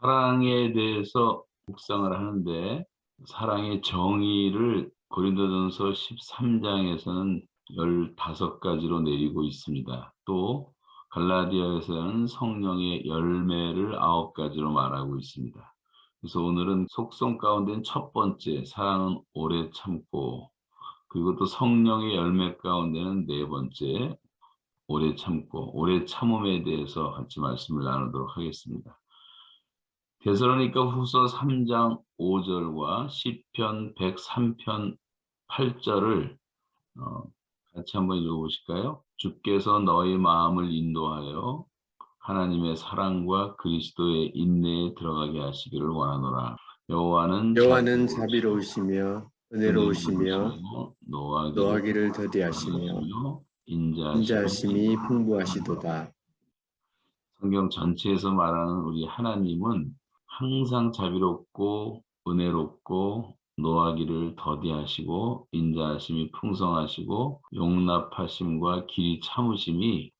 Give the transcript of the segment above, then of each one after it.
사랑에 대해서 묵상을 하는데 사랑의 정의를 고린도전서 13장에서는 15가지로 내리고 있습니다. 또 갈라디아에서는 성령의 열매를 9가지로 말하고 있습니다. 그래서 오늘은 속성 가운데 첫 번째 사랑은 오래 참고 그리고 또 성령의 열매 가운데는 네 번째 오래 참고 오래 참음에 대해서 같이 말씀을 나누도록 하겠습니다. 데살로니가 후서 3장 5절과 시편 103편 8절을 어, 같이 한번 읽어보실까요? 주께서 너희 마음을 인도하여 하나님의 사랑과 그리스도의 인내에 들어가게 하시기를 원하노라. 여호와는 여호와는 자비로우시며 은혜로우시며 노하기를, 노하기를 더디하시며 인자하심이 풍부하시도다. 성경 전체에서 말하는 우리 하나님은 항상 자비롭고 은혜롭고 노하기를 더디하시고 인자하심이 풍성하시고 용납하심과 길이 참으심이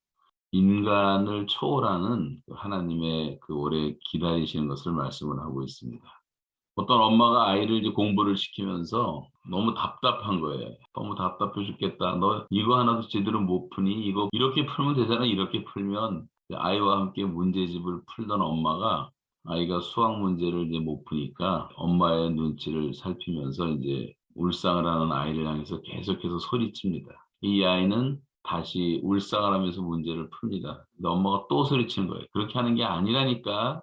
인간을 초월하는 그 하나님의 그 오래 기다리시는 것을 말씀을 하고 있습니다. 어떤 엄마가 아이를 이제 공부를 시키면서 너무 답답한 거예요. 너무 답답해 죽겠다. 너 이거 하나도 제대로 못 푸니? 이거 이렇게 풀면 되잖아. 이렇게 풀면 아이와 함께 문제집을 풀던 엄마가 아이가 수학 문제를 이제 못 푸니까 엄마의 눈치를 살피면서 이제 울상을 하는 아이를 향해서 계속해서 소리칩니다. 이 아이는 다시 울상을 하면서 문제를 풉니다. 근데 엄마가 또 소리치는 거예요. 그렇게 하는 게 아니라니까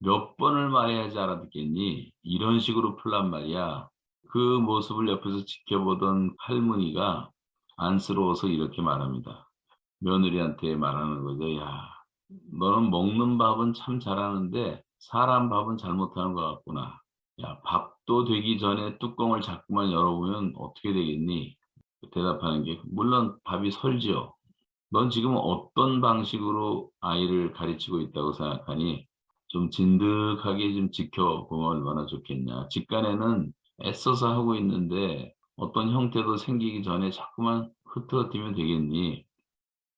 몇 번을 말해야지 알아듣겠니? 이런 식으로 풀란 말이야. 그 모습을 옆에서 지켜보던 할머니가 안쓰러워서 이렇게 말합니다. 며느리한테 말하는 거죠. 야, 너는 먹는 밥은 참 잘하는데 사람 밥은 잘못하는 것 같구나. 야, 밥도 되기 전에 뚜껑을 자꾸만 열어보면 어떻게 되겠니? 대답하는 게 물론 밥이 설지요. 넌 지금 어떤 방식으로 아이를 가르치고 있다고 생각하니 좀 진득하게 좀 지켜보면 얼마나 좋겠냐. 직간에는 애써서 하고 있는데 어떤 형태도 생기기 전에 자꾸만 흐트러뜨리면 되겠니?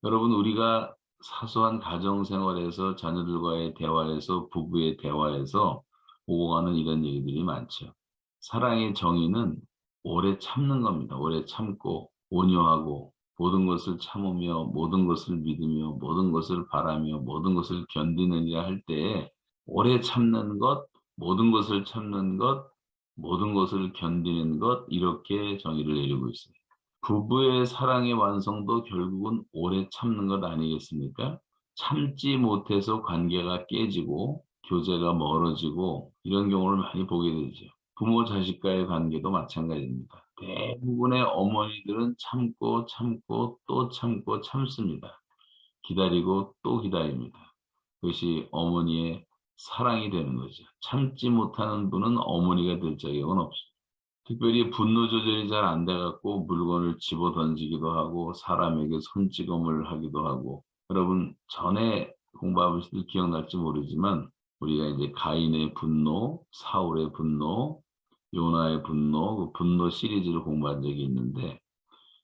여러분 우리가 사소한 가정생활에서 자녀들과의 대화에서 부부의 대화에서 오고 가는 이런 얘기들이 많죠. 사랑의 정의는 오래 참는 겁니다. 오래 참고 온유하고 모든 것을 참으며 모든 것을 믿으며 모든 것을 바라며 모든 것을 견디느냐 할 때에 오래 참는 것, 모든 것을 참는 것, 모든 것을 견디는 것 이렇게 정의를 내리고 있어요. 부부의 사랑의 완성도 결국은 오래 참는 것 아니겠습니까? 참지 못해서 관계가 깨지고 교제가 멀어지고 이런 경우를 많이 보게 되죠. 부모 자식과의 관계도 마찬가지입니다. 대부분의 어머니들은 참고 참고 또 참고 참습니다. 기다리고 또 기다립니다. 그것이 어머니의 사랑이 되는 거죠. 참지 못하는 분은 어머니가 될 자격은 없습니다. 특별히 분노 조절이 잘 안 돼갖고 물건을 집어 던지기도 하고 사람에게 손찌검을 하기도 하고 여러분 전에 공부하실 때 기억날지 모르지만 우리가 이제 가인의 분노, 사울의 분노, 요나의 분노, 그 분노 시리즈를 공부한 적이 있는데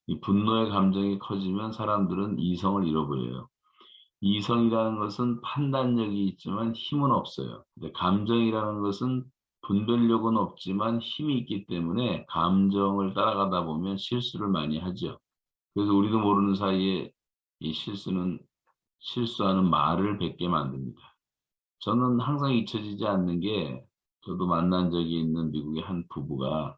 이 분노의 감정이 커지면 사람들은 이성을 잃어버려요. 이성이라는 것은 판단력이 있지만 힘은 없어요. 근데 감정이라는 것은 분별력은 없지만 힘이 있기 때문에 감정을 따라가다 보면 실수를 많이 하죠. 그래서 우리도 모르는 사이에 이 실수는 실수하는 말을 뱉게 만듭니다. 저는 항상 잊혀지지 않는 게 저도 만난 적이 있는 미국의 한 부부가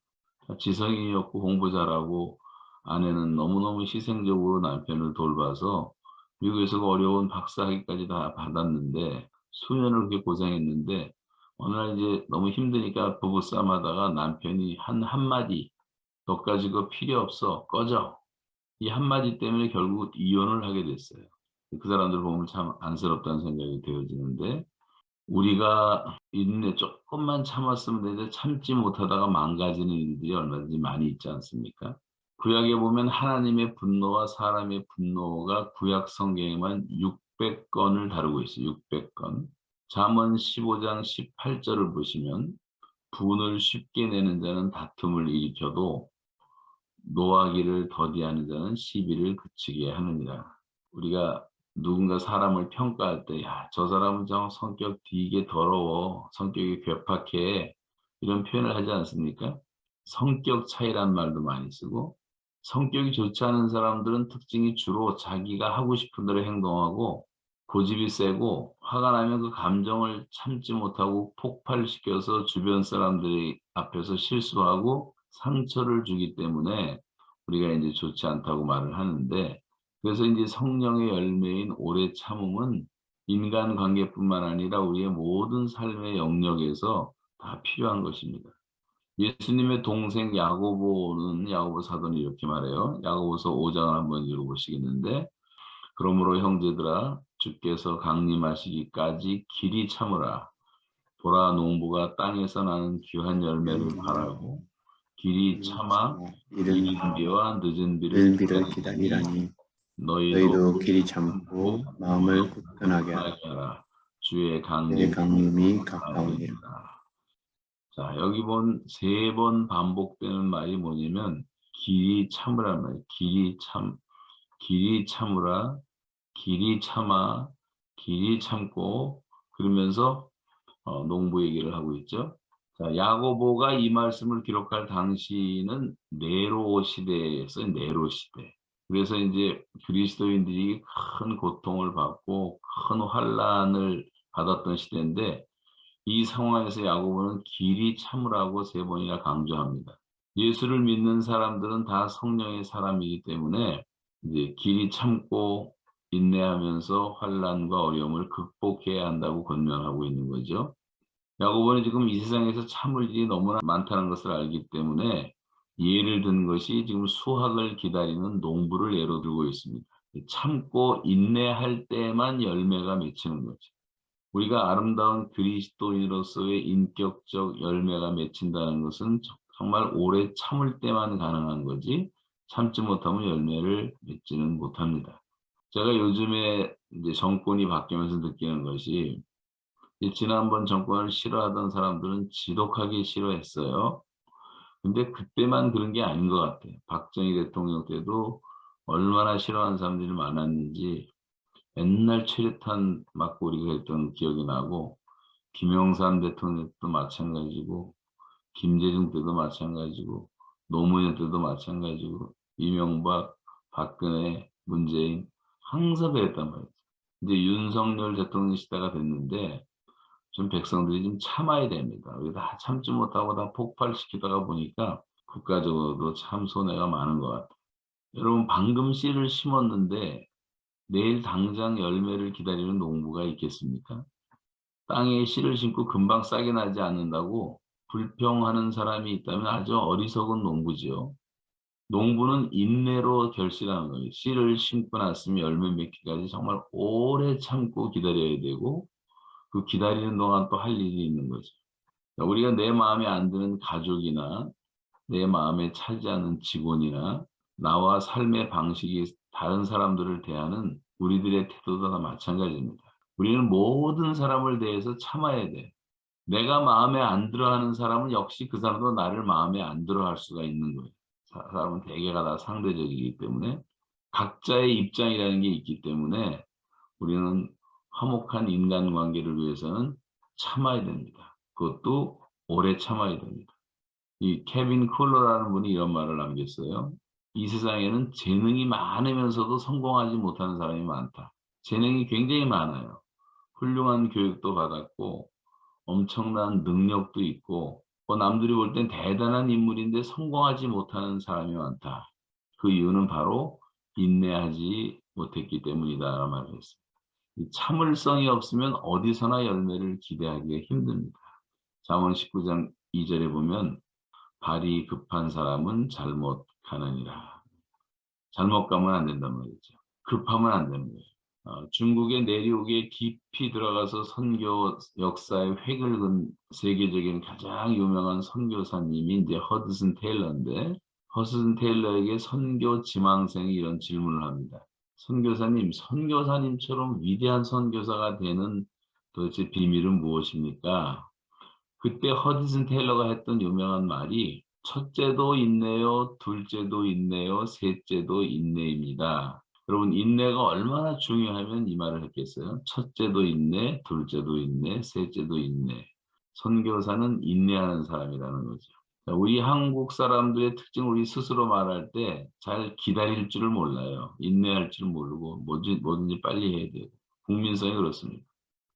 지성인이었고 공부 잘하고 아내는 너무너무 희생적으로 남편을 돌봐서 미국에서 어려운 박사학위까지 다 받았는데 수년을 그렇게 고생했는데 날 이제 너무 힘드니까 부부싸움 하다가 남편이 한 한마디 너까지 그 필요 없어 꺼져 이 한마디 때문에 결국 이혼을 하게 됐어요. 그 사람들 보면 참 안쓰럽다는 생각이 되어지는데 우리가 인내 조금만 참았으면 되는데 참지 못하다가 망가지는 일들이 얼마든지 많이 있지 않습니까? 구약에 보면 하나님의 분노와 사람의 분노가 구약 성경에만 600건을 다루고 있어요. 600건. 잠언 15장 18절을 보시면 분을 쉽게 내는 자는 다툼을 일으켜도 노하기를 더디하는 자는 시비를 그치게 하느니라. 우리가 누군가 사람을 평가할 때, 야, 저 사람은 정 성격 되게 더러워, 성격이 괴팍해, 이런 표현을 하지 않습니까? 성격 차이란 말도 많이 쓰고, 성격이 좋지 않은 사람들은 특징이 주로 자기가 하고 싶은 대로 행동하고, 고집이 세고, 화가 나면 그 감정을 참지 못하고 폭발시켜서 주변 사람들이 앞에서 실수하고 상처를 주기 때문에 우리가 이제 좋지 않다고 말을 하는데, 그래서 이제 성령의 열매인 오래 참음은 인간 관계뿐만 아니라 우리의 모든 삶의 영역에서 다 필요한 것입니다. 예수님의 동생 야고보는 야고보 사도는 이렇게 말해요. 야고보서 5장을 한번 읽어보시겠는데 그러므로 형제들아 주께서 강림하시기까지 길이 참으라. 보라 농부가 땅에서 나는 귀한 열매를 바라고 길이 참아 이른 비와 늦은 비를 기다리라니 너희도 길이 참고 마음을 굳건하게 하라. 주의 강림 강림이 가까우니라. 자 여기 본 세 번 반복되는 말이 뭐냐면 길이 참으란 말이에요. 길이 참, 길이 참으라, 길이 참아, 길이 참고 그러면서 어, 농부 얘기를 하고 있죠. 자 야고보가 이 말씀을 기록할 당시는 네로 시대에서 네로 시대. 그래서 이제 그리스도인들이 큰 고통을 받고 큰 환란을 받았던 시대인데 이 상황에서 야고보는 길이 참으라고 세 번이나 강조합니다. 예수를 믿는 사람들은 다 성령의 사람이기 때문에 이제 길이 참고 인내하면서 환란과 어려움을 극복해야 한다고 권면하고 있는 거죠. 야고보는 지금 이 세상에서 참을 일이 너무나 많다는 것을 알기 때문에 예를 든 것이 지금 수확을 기다리는 농부를 예로 들고 있습니다. 참고 인내할 때만 열매가 맺히는 거죠. 우리가 아름다운 그리스도인으로서의 인격적 열매가 맺힌다는 것은 정말 오래 참을 때만 가능한 거지 참지 못하면 열매를 맺지는 못합니다. 제가 요즘에 이제 정권이 바뀌면서 느끼는 것이 이 지난번 정권을 싫어하던 사람들은 지독하게 싫어했어요. 근데 그때만 그런 게 아닌 것 같아요. 박정희 대통령 때도 얼마나 싫어하는 사람들이 많았는지 맨날 최루탄 맞고 우리가 했던 기억이 나고 김영삼 대통령 때도 마찬가지고 김대중 때도 마찬가지고 노무현 때도 마찬가지고 이명박, 박근혜, 문재인 항상 그랬단 말이죠. 이제 윤석열 대통령 시대가 됐는데 좀 백성들이 좀 참아야 됩니다. 왜다 참지 못하고 다 폭발시키다가 보니까 국가적으로도 참 손해가 많은 것 같아요. 여러분 방금 씨를 심었는데 내일 당장 열매를 기다리는 농부가 있겠습니까? 땅에 씨를 심고 금방 싹이 나지 않는다고 불평하는 사람이 있다면 아주 어리석은 농부지요. 농부는 인내로 결실하는 거예요. 씨를 심고 났으면 열매 맺기까지 정말 오래 참고 기다려야 되고 그 기다리는 동안 또 할 일이 있는 거죠. 우리가 내 마음에 안 드는 가족이나 내 마음에 차지하는 직원이나 나와 삶의 방식이 다른 사람들을 대하는 우리들의 태도도 다 마찬가지입니다. 우리는 모든 사람을 대해서 참아야 돼. 내가 마음에 안 들어 하는 사람은 역시 그 사람도 나를 마음에 안 들어 할 수가 있는 거예요. 사람은 대개가 다 상대적이기 때문에 각자의 입장이라는 게 있기 때문에 우리는 화목한 인간관계를 위해서는 참아야 됩니다. 그것도 오래 참아야 됩니다. 이 케빈 콜러라는 분이 이런 말을 남겼어요. 이 세상에는 재능이 많으면서도 성공하지 못하는 사람이 많다. 재능이 굉장히 많아요. 훌륭한 교육도 받았고 엄청난 능력도 있고 뭐 남들이 볼 땐 대단한 인물인데 성공하지 못하는 사람이 많다. 그 이유는 바로 인내하지 못했기 때문이다 말을 했습니다. 참을성이 없으면 어디서나 열매를 기대하기가 힘듭니다. 잠언 19장 2절에 보면 발이 급한 사람은 잘못 가느니라. 잘못 가면 안 된단 말이죠. 급하면 안 됩니다. 어, 중국의 내륙에 깊이 들어가서 선교 역사의 획을 긋은 세계적인 가장 유명한 선교사님이 이제 허드슨 테일러인데 허드슨 테일러에게 선교 지망생이 이런 질문을 합니다. 선교사님, 선교사님처럼 위대한 선교사가 되는 도대체 비밀은 무엇입니까? 그때 허드슨 테일러가 했던 유명한 말이 첫째도 있네요, 둘째도 있네요, 셋째도 있네입니다. 여러분 인내가 얼마나 중요하면 이 말을 했겠어요? 첫째도 인내, 둘째도 인내, 셋째도 인내. 선교사는 인내하는 사람이라는 거죠. 자, 우리 한국 사람들의 특징 우리 스스로 말할 때 잘 기다릴 줄을 몰라요. 인내할 줄 모르고 뭐든지, 뭐든지 빨리 해야 되고 국민성이 그렇습니다.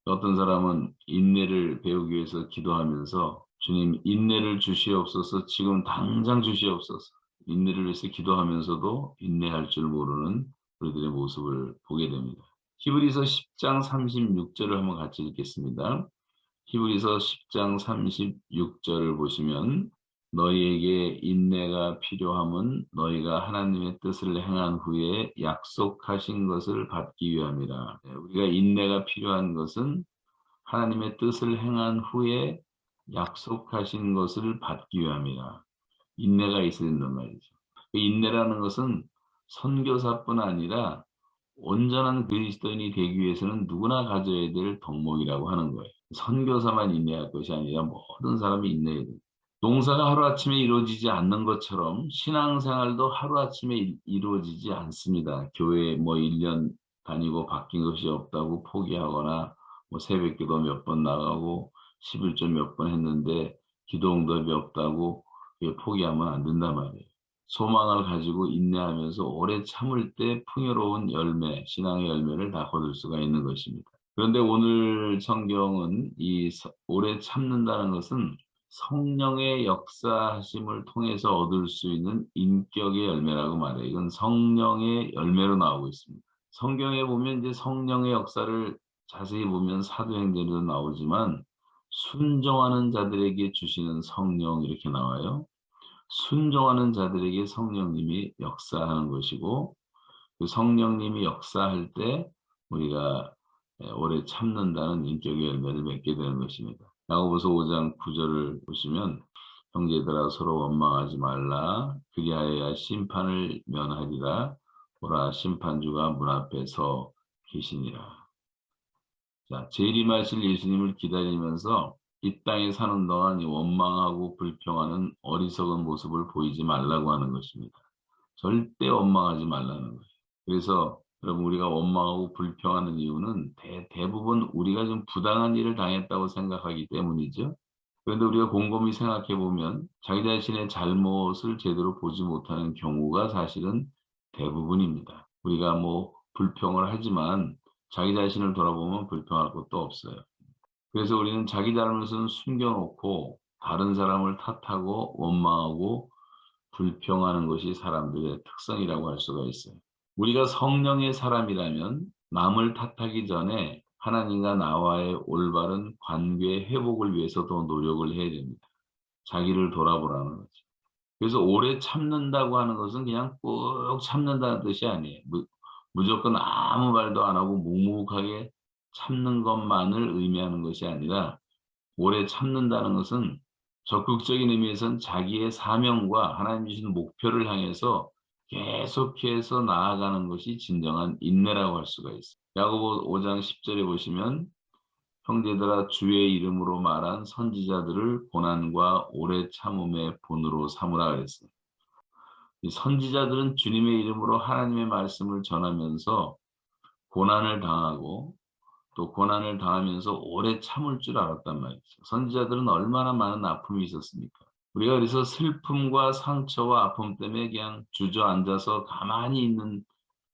어떤 사람은 인내를 배우기 위해서 기도하면서 주님 인내를 주시옵소서 지금 당장 주시옵소서 인내를 위해서 기도하면서도 인내할 줄 모르는 우리들의 모습을 보게 됩니다. 히브리서 10장 36절을 한번 같이 읽겠습니다. 히브리서 10장 36절을 보시면 너희에게 인내가 필요함은 너희가 하나님의 뜻을 행한 후에 약속하신 것을 받기 위함이라. 네, 우리가 인내가 필요한 것은 하나님의 뜻을 행한 후에 약속하신 것을 받기 위함이라. 인내가 있어야 된단 말이죠. 그 인내라는 것은 선교사뿐 아니라 온전한 그리스도인이 되기 위해서는 누구나 가져야 될 덕목이라고 하는 거예요. 선교사만 인내할 것이 아니라 모든 사람이 인내해야 됩니다. 농사가 하루아침에 이루어지지 않는 것처럼 신앙생활도 하루아침에 이루어지지 않습니다. 교회 뭐 1년 다니고 바뀐 것이 없다고 포기하거나 뭐 새벽기도 몇 번 나가고 11조 몇 번 했는데 기도 응답이 없다고 포기하면 안 된단 말이에요. 소망을 가지고 인내하면서 오래 참을 때 풍요로운 열매, 신앙의 열매를 다 거둘 수가 있는 것입니다. 그런데 오늘 성경은 이 오래 참는다는 것은 성령의 역사하심을 통해서 얻을 수 있는 인격의 열매라고 말해요. 이건 성령의 열매로 나오고 있습니다. 성경에 보면 이제 성령의 역사를 자세히 보면 사도행전에도 나오지만 순종하는 자들에게 주시는 성령 이렇게 나와요. 순종하는 자들에게 성령님이 역사하는 것이고 그 성령님이 역사할 때 우리가 오래 참는다는 인격의 열매를 맺게 되는 것입니다. 야고보서 5장 9절을 보시면 형제들아 서로 원망하지 말라 그리하여야 심판을 면하리라 보라 심판주가 문 앞에 서 계시니라. 자, 재림하실 예수님을 기다리면서 이 땅에 사는 동안 원망하고 불평하는 어리석은 모습을 보이지 말라고 하는 것입니다. 절대 원망하지 말라는 거예요. 그래서 여러분 우리가 원망하고 불평하는 이유는 대, 대부분 우리가 좀 부당한 일을 당했다고 생각하기 때문이죠. 그런데 우리가 곰곰이 생각해 보면 자기 자신의 잘못을 제대로 보지 못하는 경우가 사실은 대부분입니다. 우리가 뭐 불평을 하지만 자기 자신을 돌아보면 불평할 것도 없어요. 그래서 우리는 자기 잘못은 숨겨놓고 다른 사람을 탓하고 원망하고 불평하는 것이 사람들의 특성이라고 할 수가 있어요. 우리가 성령의 사람이라면 남을 탓하기 전에 하나님과 나와의 올바른 관계 회복을 위해서도 노력을 해야 됩니다. 자기를 돌아보라는 거죠. 그래서 오래 참는다고 하는 것은 그냥 꾹 참는다는 뜻이 아니에요. 무조건 아무 말도 안 하고 묵묵하게 참는 것만을 의미하는 것이 아니라 오래 참는다는 것은 적극적인 의미에서는 자기의 사명과 하나님 주신 목표를 향해서 계속해서 나아가는 것이 진정한 인내라고 할 수가 있어요. 야고보 5장 10절에 보시면 형제들아 주의 이름으로 말한 선지자들을 고난과 오래 참음의 본으로 삼으라 그랬어요. 이 선지자들은 주님의 이름으로 하나님의 말씀을 전하면서 고난을 당하고 또 고난을 당하면서 오래 참을 줄 알았단 말이죠. 선지자들은 얼마나 많은 아픔이 있었습니까? 우리가 그래서 슬픔과 상처와 아픔 때문에 그냥 주저앉아서 가만히 있는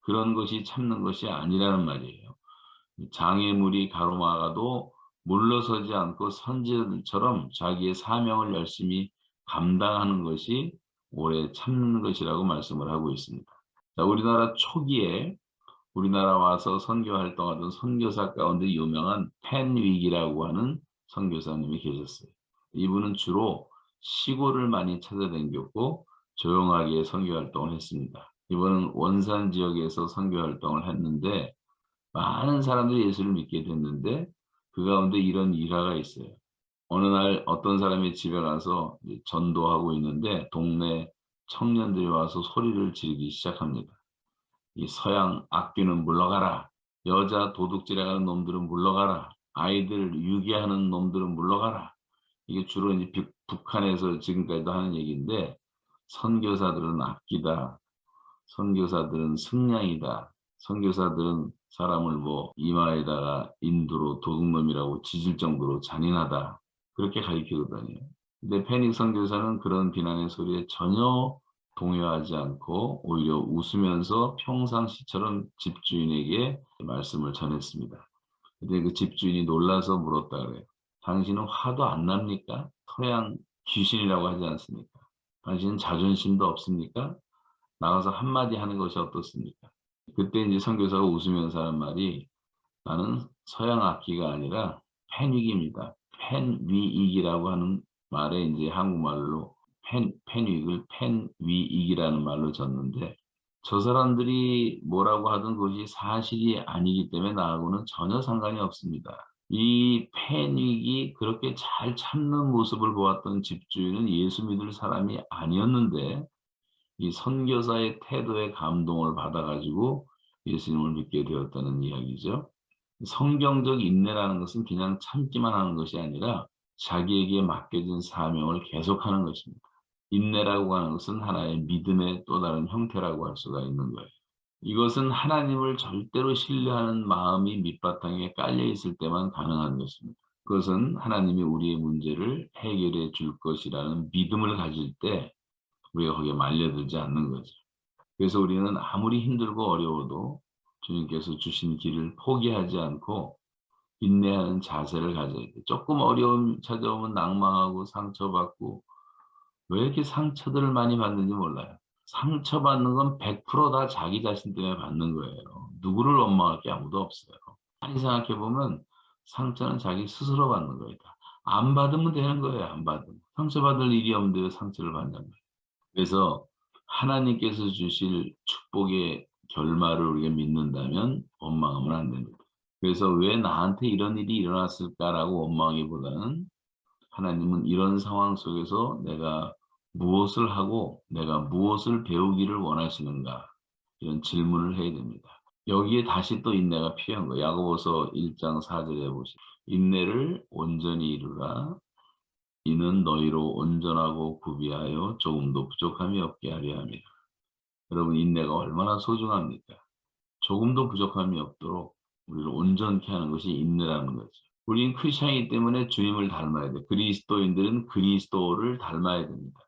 그런 것이 참는 것이 아니라는 말이에요. 장애물이 가로막아도 물러서지 않고 선지자들처럼 자기의 사명을 열심히 감당하는 것이 오래 참는 것이라고 말씀을 하고 있습니다. 자, 우리나라 초기에 우리나라 와서 선교 활동하던 선교사 가운데 유명한 펜위기라고 하는 선교사님이 계셨어요. 이분은 주로 시골을 많이 찾아다녔고 조용하게 선교 활동을 했습니다. 이분은 원산 지역에서 선교 활동을 했는데 많은 사람들이 예수를 믿게 됐는데 그 가운데 이런 일화가 있어요. 어느 날 어떤 사람이 집에 가서 전도하고 있는데 동네 청년들이 와서 소리를 지르기 시작합니다. 이 서양 악귀는 물러가라. 여자 도둑질하는 놈들은 물러가라. 아이들 유기하는 놈들은 물러가라. 이게 주로 이제 북한에서 지금까지도 하는 얘기인데 선교사들은 악기다. 선교사들은 승량이다. 선교사들은 사람을 뭐 이마에다가 인두로 도둑놈이라고 짖을 정도로 잔인하다 그렇게 가리키거든요. 근데 패닉 선교사는 그런 비난의 소리에 전혀 동요하지 않고 오히려 웃으면서 평상시처럼 집주인에게 말씀을 전했습니다. 근데 그 집주인이 놀라서 물었다 그래요. 당신은 화도 안 납니까? 토양 귀신이라고 하지 않습니까? 당신은 자존심도 없습니까? 나가서 한마디 하는 것이 어떻습니까? 그때 이제 선교사가 웃으면서 하는 말이 나는 서양 악기가 아니라 펜윅입니다. 펜위익이라고 하는 말에 이제 한국말로 펜, 펜윅을 펜위익이라는 말로 졌는데 저 사람들이 뭐라고 하든 그것이 사실이 아니기 때문에 나하고는 전혀 상관이 없습니다. 이 펜윅이 그렇게 잘 참는 모습을 보았던 집주인은 예수 믿을 사람이 아니었는데 이 선교사의 태도에 감동을 받아가지고 예수님을 믿게 되었다는 이야기죠. 성경적 인내라는 것은 그냥 참기만 하는 것이 아니라 자기에게 맡겨진 사명을 계속하는 것입니다. 인내라고 하는 것은 하나의 믿음의 또 다른 형태라고 할 수가 있는 거예요. 이것은 하나님을 절대로 신뢰하는 마음이 밑바탕에 깔려 있을 때만 가능한 것입니다. 그것은 하나님이 우리의 문제를 해결해 줄 것이라는 믿음을 가질 때 우리가 거기에 말려들지 않는 거죠. 그래서 우리는 아무리 힘들고 어려워도 주님께서 주신 길을 포기하지 않고 인내하는 자세를 가져야 돼. 조금 어려움 찾아오면 낭망하고 상처받고 왜 이렇게 상처들을 많이 받는지 몰라요. 상처받는 건 100%다 자기 자신 때문에 받는 거예요. 누구를 원망할 게 아무도 없어요. 많이 생각해 보면 상처는 자기 스스로 받는 거예요. 안 받으면 되는 거예요. 안 받으면. 상처받을 일이 없는데 왜 상처를 받는 거예요. 그래서 하나님께서 주실 축복의 결말을 우리가 믿는다면 원망하면 안 됩니다. 그래서 왜 나한테 이런 일이 일어났을까라고 원망하기보다는 하나님은 이런 상황 속에서 내가 무엇을 하고 내가 무엇을 배우기를 원하시는가 이런 질문을 해야 됩니다. 여기에 다시 또 인내가 필요한 거예요. 야고보서 1장 4절에 보시 인내를 온전히 이루라 이는 너희로 온전하고 구비하여 조금도 부족함이 없게 하려 합니다. 여러분 인내가 얼마나 소중합니까? 조금도 부족함이 없도록 우리를 온전케 하는 것이 인내라는 거죠. 우리는 크리스천이기 때문에 주님을 닮아야 돼. 그리스도인들은 그리스도를 닮아야 됩니다.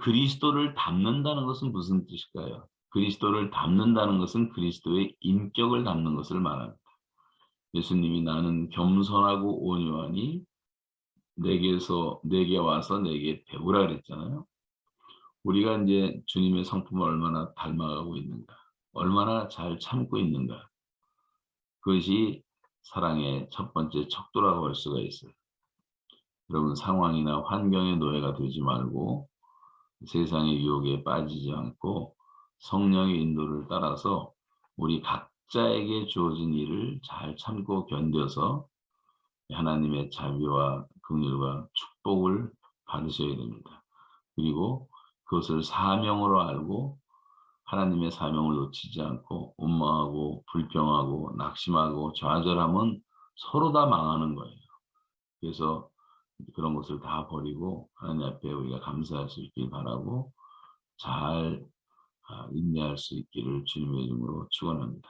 그리스도를 닮는다는 것은 무슨 뜻일까요? 그리스도를 닮는다는 것은 그리스도의 인격을 닮는 것을 말합니다. 예수님이 나는 겸손하고 온유하니 내게서 내게 와서 내게 배우라 그랬잖아요. 우리가 이제 주님의 성품을 얼마나 닮아가고 있는가, 얼마나 잘 참고 있는가. 그것이 사랑의 첫 번째 척도라고 할 수가 있어요. 여러분 상황이나 환경의 노예가 되지 말고 세상의 유혹에 빠지지 않고 성령의 인도를 따라서 우리 각자에게 주어진 일을 잘 참고 견뎌서 하나님의 자비와 긍휼과 축복을 받으셔야 됩니다. 그리고 그것을 사명으로 알고 하나님의 사명을 놓치지 않고 원망하고 불평하고 낙심하고 좌절하면 서로 다 망하는 거예요. 그래서 그런 것을 다 버리고 하나님 앞에 우리가 감사할 수 있길 바라고 잘 아, 인내할 수 있기를 주님의 이름으로 축원합니다.